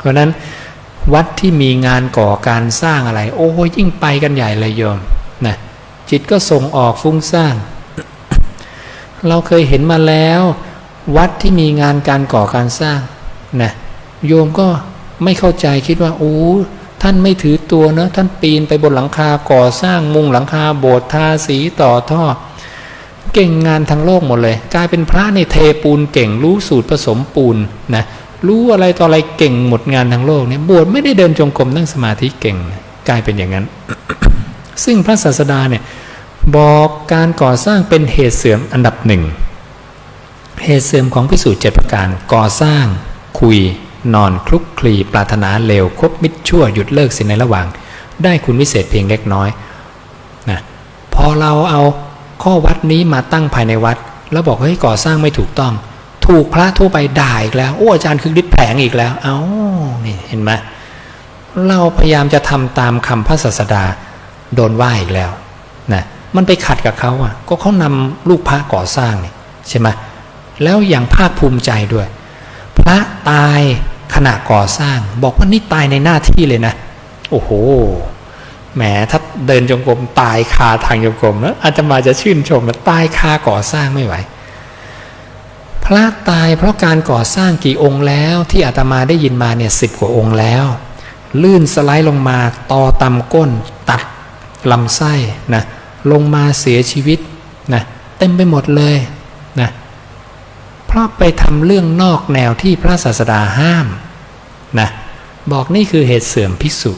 เพราะนั้นวัดที่มีงานก่อการสร้างอะไร โอ้ยยิ่งไปกันใหญ่เลยโยมนะจิตก็ส่งออกฟุ้งซ่านเราเคยเห็นมาแล้ว วัดที่มีงานการก่อการสร้างนะโยมก็ไม่เข้าใจคิดว่าโอ้ท่านไม่ถือตัวเนะท่านปีนไปบนหลังคาก่อสร้างมุงหลังคาโบสถ์ทาสีต่อท่อ เก่งงานทั้งโลกหมดเลย กลายเป็นพระในเทปูนเก่งรู้สูตรผสมปูนนะ รู้อะไรต่ออะไรเก่งหมดงานทั้งโลกเนี่ยบวชไม่ได้เดินจงกรมนั่งสมาธิเก่งกลายเป็นอย่างนั้น ซึ่งพระศาสดาเนี่ยบอกการก่อสร้างเป็นเหตุเสื่อมอันดับหนึ่งเหตุเสื่อมของพิสูจน์เจ็ดประการก่อสร้าง คุย นอนคลุกคลี ปรารถนาเลวคบมิตรชั่วหยุดเลิกสินในระหว่าง ได้คุณวิเศษเพียงเล็กน้อยนะพอเราเอาข้อวัดนี้มาตั้งภายในวัด แล้วบอกเฮ้ยก่อสร้างไม่ถูกต้อง ถูกพระทั่วไปด่าอีกแล้วโอ้อาจารย์คือฤทธิ์แผลงอีกแล้ว เอา้านี่เห็นไหมเราพยายามจะทำตามคำพระศาสดาโดนว่าอีกแล้วนะมันไปขัดกับเขาอะ ก็เขานำลูกพระก่อสร้างนี่ใช่ไหมแล้วอย่างภาคภูมิใจด้วย พระตายขณะก่อสร้าง บอกว่านี่ตายในหน้าที่เลยนะ โอ้โหแหมถ้าเดินจงกรมตายคาทางจงกรมแล้วอาจจะมาจะชื่นชมนะตายคาก่อสร้างไม่ไหว พระตายเพราะการก่อสร้างกี่องค์แล้วที่อาตมาได้ยินมาเนี่ยสิบกว่าองค์แล้ว ลื่นสไลด์ลงมาต่อตำก้น ตัดลำไส้นะลงมาเสียชีวิตนะเต็มไปหมดเลยนะเพราะไปทำเรื่องนอกแนวที่พระศาสดาห้ามนะบอกนี่คือเหตุเสื่อมภิกษุ